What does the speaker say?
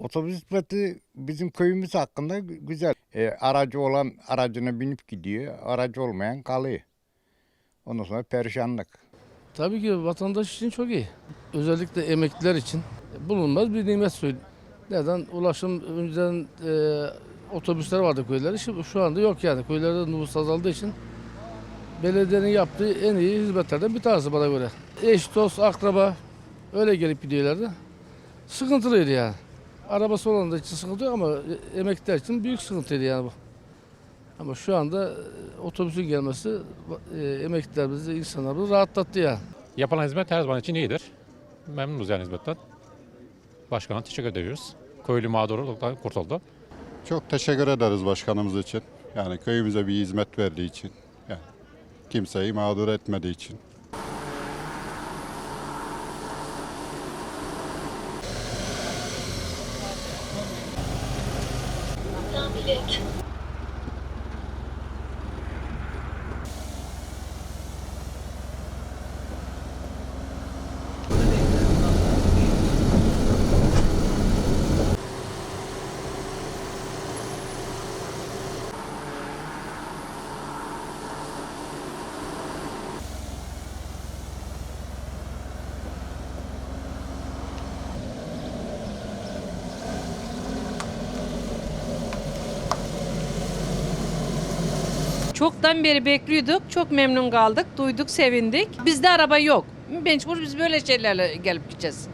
Otobüs hizmeti bizim köyümüz hakkında gü- güzel. E, aracı olan aracına binip gidiyor, aracı olmayan kalıyor. Ondan sonra perişanlık. Tabii ki vatandaş için çok iyi. Özellikle emekliler için bulunmaz bir nimet söyle. Neden? Ulaşım önceden e, otobüsler vardı köylerde. Şimdi şu anda yok yani. Köylerde nüfus azaldığı için belediyenin yaptığı en iyi hizmetlerden bir tanesi bana göre. Eş, dost, akraba öyle gelip gidiyorlardı. Sıkıntılıydı yani. Arabası olan da için sıkıntı yok ama e, emekliler için büyük sıkıntıydı yani bu. Ama şu anda e, otobüsün gelmesi e, emeklilerimizi, insanlarımızı rahatlattı yani. Yapılan hizmet her zaman için iyidir. Memnunuz yani hizmetten. Başkana teşekkür ediyoruz. Köylü mağdurluktan kurtuldu. Çok teşekkür ederiz başkanımız için. Yani köyümüze bir hizmet verdiği için. Yani kimseyi mağdur etmediği için. bilet Çoktan beri bekliyorduk. Çok memnun kaldık. Duyduk, sevindik. Bizde araba yok. Mecbur biz böyle şeylerle gelip gideceğiz.